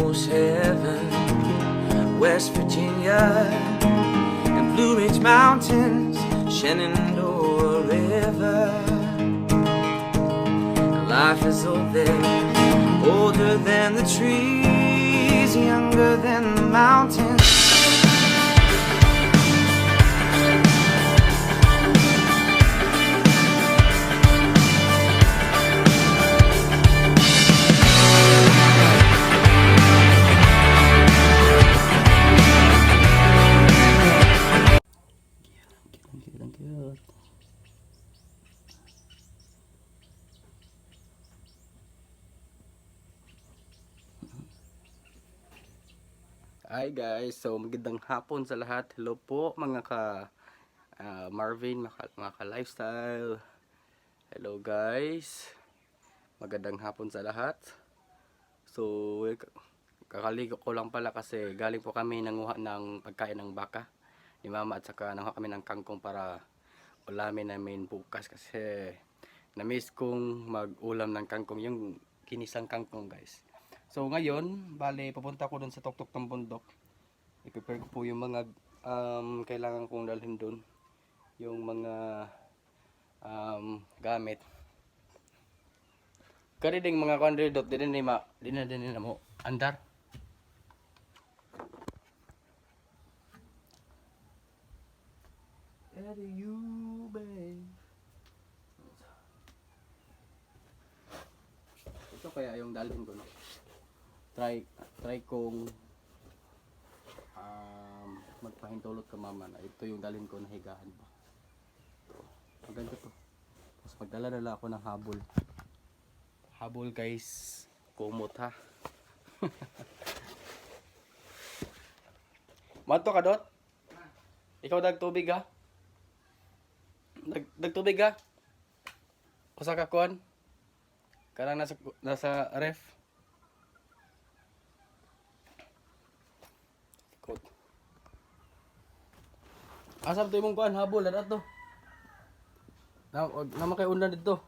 almost heaven. West Virginia and Blue Ridge Mountains, Shenandoah River. Life is old there, older than the trees, younger than the mountains. Hi guys, so magandang hapon sa lahat. Hello po mga ka ah, Marvin, mga, mga ka lifestyle. Hello guys. Magandang hapon sa lahat. So kakaligo ko lang pala kasi galing po kami nanguha ng pagkain ng baka ni mama at saka nanguha kami ng kangkong para ulamin namin bukas kasi na-miss kong mag-ulam ng kangkong yung kinisang kangkong guys. So ngayon, bale pupunta ko dun sa tuktok ng bundok. I-prepare ko po yung mga um, kailangan kong dalhin dun. Yung mga um, gamit. Kari ding mga kandre dot din ni ma din na din na mo andar. Eddie you babe. Ito kaya yung dalhin ko no. Try try kong um, magpahintulot ka mama na ito yung dalhin ko na higahan ba. Maganda to. Tapos magdala-dala ako ng habol. Habol guys. Kumot ha. Mato ka dot? Ikaw dag tubig ha? Dag, dag tubig ha? Usa ka kuan? Karang nasa nasa ref. Asam to imong kuan habol na to. Na naman kay undan dito.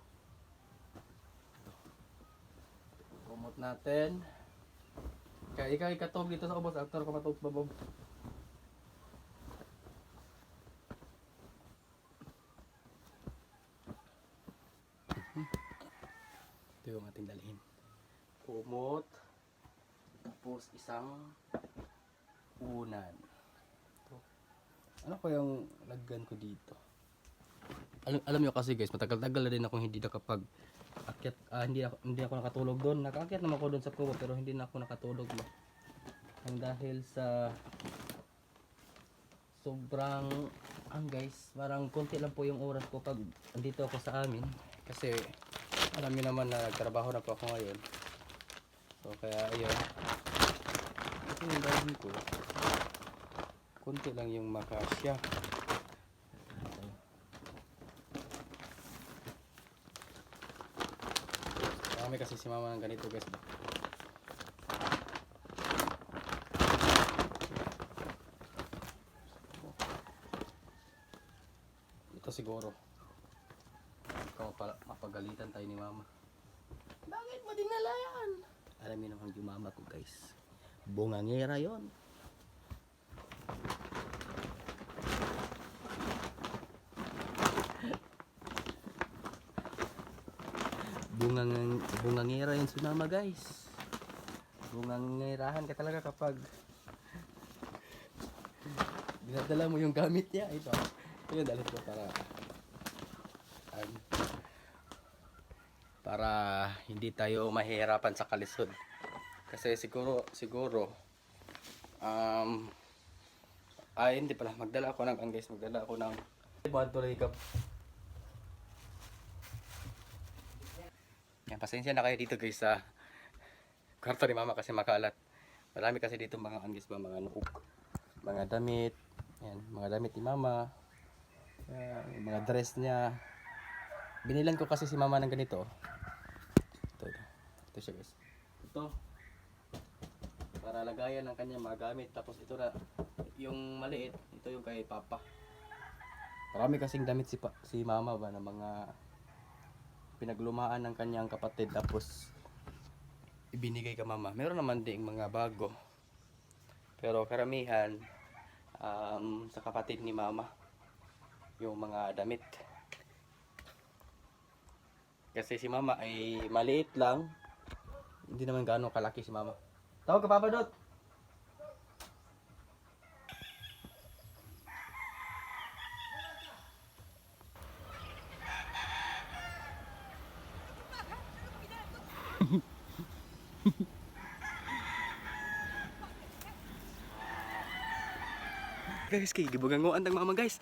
Kumot natin. Kaya ikaw ikatog dito sa ubos aktor ka matog babab. Ito yung ating dalhin. Kumot. Tapos isang unan. Ano ko yung lagyan ko dito? Alam, alam nyo kasi guys, matagal-tagal na din akong hindi nakapag akyat, ah, hindi ako hindi ako nakatulog doon. Nakaakyat naman ako doon sa pugo pero hindi na ako nakatulog ba. Ang dahil sa sobrang ang guys, parang konti lang po yung oras ko pag andito ako sa amin kasi alam niyo naman na nagtrabaho na po ako ngayon. So kaya ayun. Ito yung dahil ko. Konti lang yung makasya. Marami kasi si mama ng ganito guys. Ito siguro. Ikaw pala, mapagalitan tayo ni mama. Bakit mo dinala yan? Alam niyo naman yung mama ko guys. Bungangera yon. Bungang bungangera yung tsunama guys. Bungangerahan ka talaga kapag dinadala mo yung gamit niya. Ito. Yung dalit ko para ano, para hindi tayo mahihirapan sa kalisod. Kasi siguro siguro um ay hindi pala magdala ako ng guys magdala ako ng buwan tuloy Yan, pasensya na kayo dito guys sa kwarto ni mama kasi makalat. Marami kasi dito mga anggis ba, mga nuog. Mga damit. Yan, mga damit ni mama. Yung mga dress niya. Binilan ko kasi si mama ng ganito. Ito, ito. Ito siya guys. Ito. Para lagayan ng kanya mga gamit. Tapos ito na, yung maliit, ito yung kay papa. Marami kasing damit si, pa, si mama ba na mga pinaglumaan ng kanyang kapatid tapos ibinigay ka mama. Meron naman ding mga bago. Pero karamihan um, sa kapatid ni mama yung mga damit. Kasi si mama ay maliit lang. Hindi naman gaano kalaki si mama. Tawag ka Papa Dot. Guys, kay gibugangoan tang mama guys.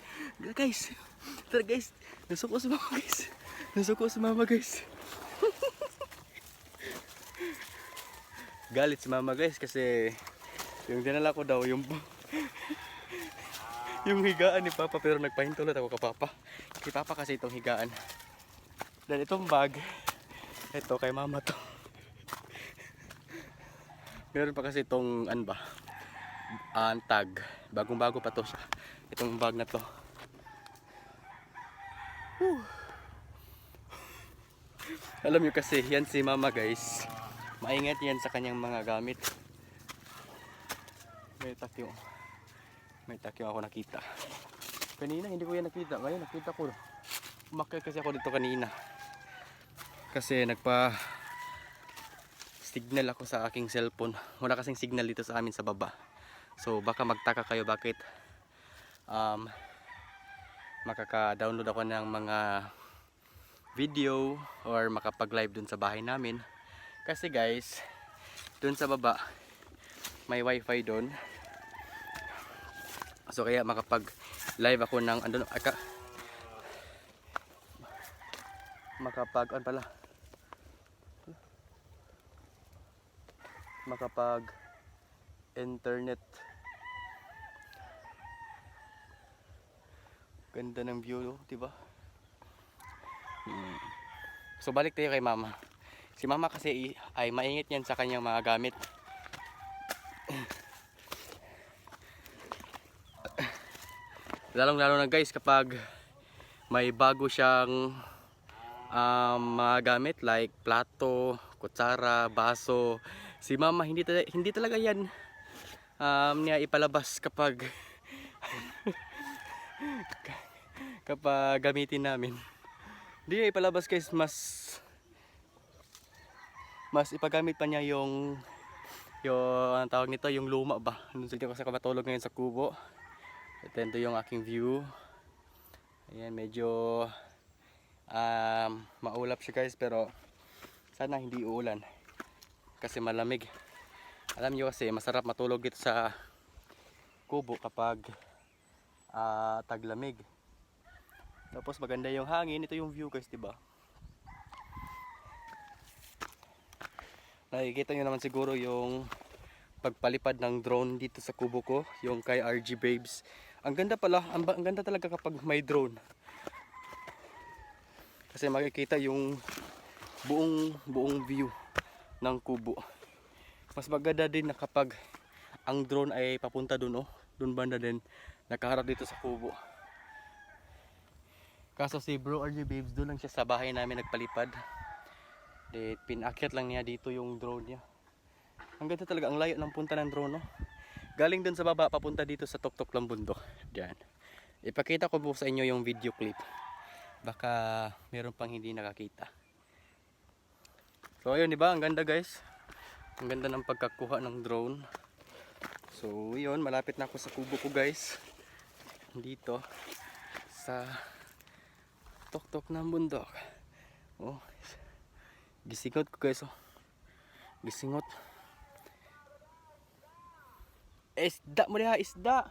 Guys. Tara guys. Nasuko si mama guys. Nasuko si mama guys. Galit si mama guys kasi yung dinala ko daw yung yung higaan ni Papa pero nagpahintulot ako kay Papa. Kay Papa kasi itong higaan. Dan itong bag, ito kay Mama to. Meron pa kasi itong ano ba? ah, tag. Bagong bago pa to. Itong bag na to. Whew. Alam nyo kasi, yan si mama guys. Maingat yan sa kanyang mga gamit. May takyo. May takyo ako nakita. Kanina hindi ko yan nakita. Ngayon nakita ko. Umakyat kasi ako dito kanina. Kasi nagpa signal ako sa aking cellphone. Wala kasing signal dito sa amin sa baba. So baka magtaka kayo bakit um, makaka-download ako ng mga video or makapag-live dun sa bahay namin. Kasi guys, dun sa baba may wifi dun. So kaya makapag-live ako ng andun aka makapag ano pala makapag internet ganda ng view di ba Hmm. so balik tayo kay mama si mama kasi ay maingit yan sa kanyang mga gamit lalong lalo na guys kapag may bago siyang um, mga gamit like plato, kutsara, baso. Si mama hindi hindi talaga yan um, niya ipalabas kapag kapag gamitin namin. Niya ipalabas guys mas mas ipagamit pa niya yung yung ang tawag nito yung luma ba. Sige ko sa kamatulog ngayon sa kubo. Ito, yung aking view. Ayan, medyo um, maulap siya guys pero sana hindi uulan kasi malamig alam nyo kasi masarap matulog dito sa kubo kapag ah, taglamig tapos maganda yung hangin ito yung view guys diba nakikita nyo naman siguro yung pagpalipad ng drone dito sa kubo ko yung kay RG Babes ang ganda pala ang, ba- ang ganda talaga kapag may drone kasi makikita yung buong buong view ng kubo. Mas maganda din na kapag ang drone ay papunta doon oh, doon banda din nakaharap dito sa kubo. Kaso si Bro RG Babes doon lang siya sa bahay namin nagpalipad. De pinakyat lang niya dito yung drone niya. Ang ganda talaga ang layo ng punta ng drone no. Galing doon sa baba papunta dito sa tuktok ng bundok. Diyan. Ipakita ko po sa inyo yung video clip baka meron pang hindi nakakita. So ayun, di ba? Ang ganda guys. Ang ganda ng pagkakuha ng drone. So yun, malapit na ako sa kubo ko guys. Dito sa tuktok ng bundok. Oh. Gisingot ko guys oh. Gisingot. Isda mo diha, isda.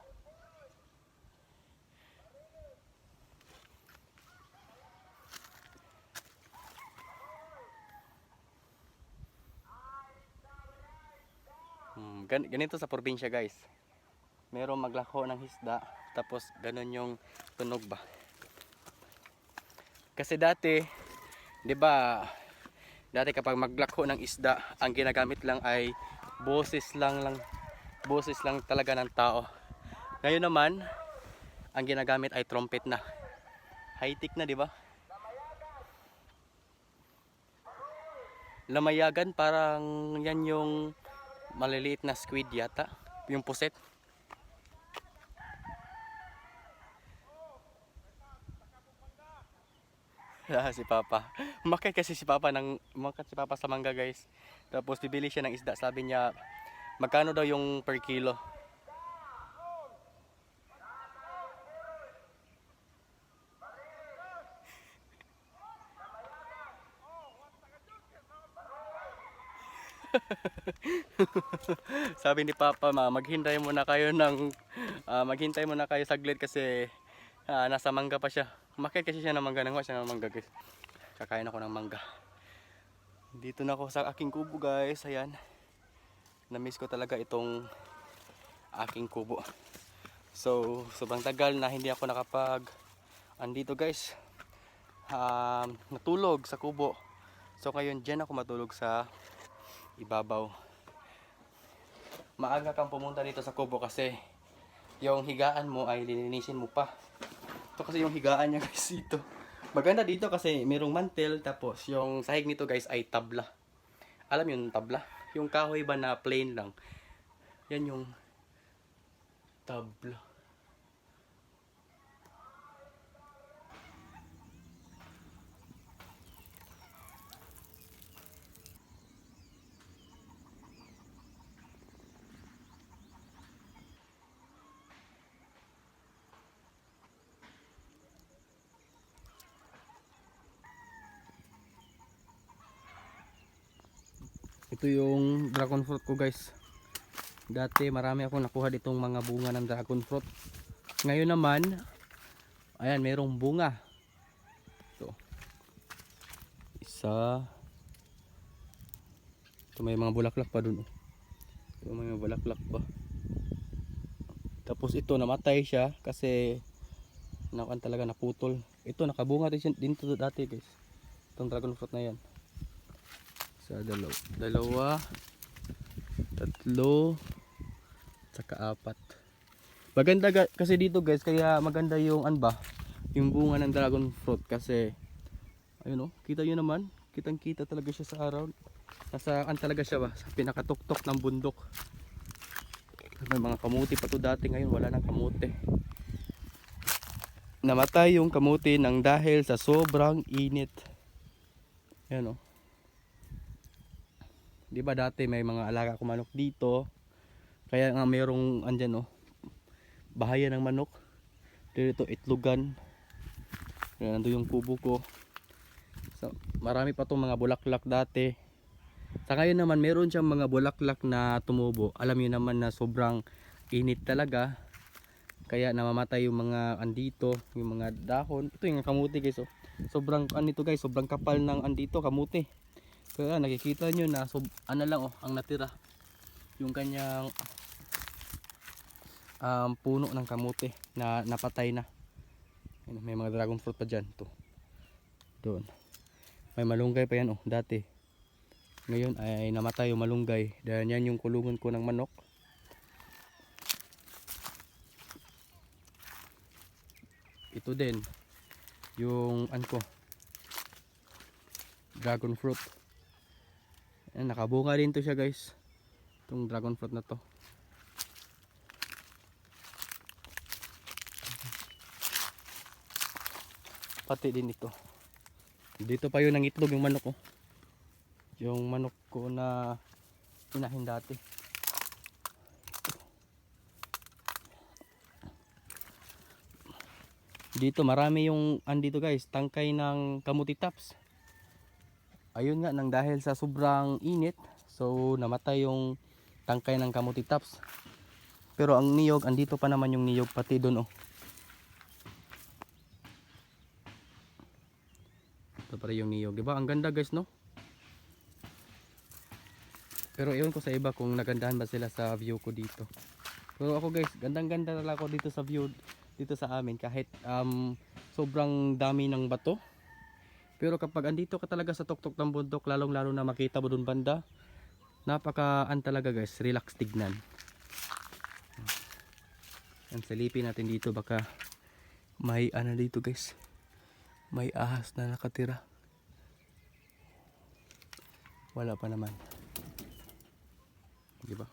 Hmm, gan- ganito sa probinsya guys. Merong maglako ng isda, tapos ganun yung tunog ba. Kasi dati, 'di ba, dati kapag maglako ng isda, ang ginagamit lang ay boses lang lang boses lang talaga ng tao. Ngayon naman, ang ginagamit ay trumpet na. High tech na, 'di ba? lamayagan parang yan yung maliliit na squid yata yung puset Ah, si Papa. Umakit kasi si Papa ng umakit si Papa sa mangga, guys. Tapos bibili siya ng isda. Sabi niya, magkano daw yung per kilo? Sabi ni Papa, ma, maghintay muna kayo ng ah, maghintay muna kayo saglit kasi ah, nasa mangga pa siya. Umakit kasi siya ng mangga nang siya ng mangga, guys. Kakain ako ng mangga. Dito na ako sa aking kubo, guys. Ayan. Na-miss ko talaga itong aking kubo. So, sobrang tagal na hindi ako nakapag andito, guys. Um, natulog sa kubo. So, ngayon dyan ako matulog sa ibabaw. Maaga kang pumunta dito sa kubo kasi yung higaan mo ay lilinisin mo pa. Ito kasi yung higaan niya guys dito. Maganda dito kasi mayroong mantel tapos yung sahig nito guys ay tabla. Alam yung tabla? Yung kahoy ba na plain lang. Yan yung tabla. Ito yung dragon fruit ko guys. Dati marami ako nakuha ditong mga bunga ng dragon fruit. Ngayon naman, ayan, mayroong bunga. Ito. Isa. Ito may mga bulaklak pa dun. oh. Ito may mga bulaklak pa. Tapos ito namatay siya kasi nakan talaga naputol. Ito nakabunga din siya din to dati guys. Itong dragon fruit na yan. Sa dalawa, dalawa, tatlo, saka apat. Maganda ga- kasi dito guys, kaya maganda yung an ba, yung bunga ng dragon fruit kasi ayun oh, kita nyo naman, kitang kita talaga siya sa araw. Nasa an talaga siya ba, sa pinakatuktok ng bundok. May mga kamuti pa to dati ngayon, wala nang kamuti. Namatay yung kamuti nang dahil sa sobrang init. Ayan oh. Di ba dati may mga alaga ko manok dito. Kaya nga mayroong andyan oh. Bahaya ng manok. Dito itlogan. Kaya nando yung kubo ko. So, marami pa tong mga bulaklak dati. Sa ngayon naman meron siyang mga bulaklak na tumubo. Alam niyo naman na sobrang init talaga. Kaya namamatay yung mga andito, yung mga dahon. Ito yung kamuti guys oh. Sobrang anito guys, sobrang kapal ng andito kamuti. Kaya nakikita nyo na sob, ano lang oh, ang natira. Yung kanyang um, puno ng kamote na napatay na. May mga dragon fruit pa dyan. To. Doon. May malunggay pa yan oh, dati. Ngayon ay namatay yung malunggay. Dahil yan yung kulungan ko ng manok. Ito din. Yung ano ko. Dragon fruit. Ayan, nakabunga din to siya guys. Itong dragon fruit na to. Pati din ito. Dito pa yun ang itlog yung manok ko. Yung manok ko na inahin dati. Dito marami yung andito guys, tangkay ng kamuti tops ayun nga nang dahil sa sobrang init so namatay yung tangkay ng kamuti tops. Pero ang niyog andito pa naman yung niyog pati doon oh. Ito pa rin yung niyog. Diba ang ganda guys no? Pero ewan ko sa iba kung nagandahan ba sila sa view ko dito. Pero ako guys gandang ganda talaga ako dito sa view dito sa amin. Kahit um, sobrang dami ng bato pero kapag andito ka talaga sa tuktok ng bundok, lalong lalo na makita mo dun banda, napakaan talaga guys, relax tignan. Ang silipin natin dito baka may ano dito guys. May ahas na nakatira. Wala pa naman. Di ba?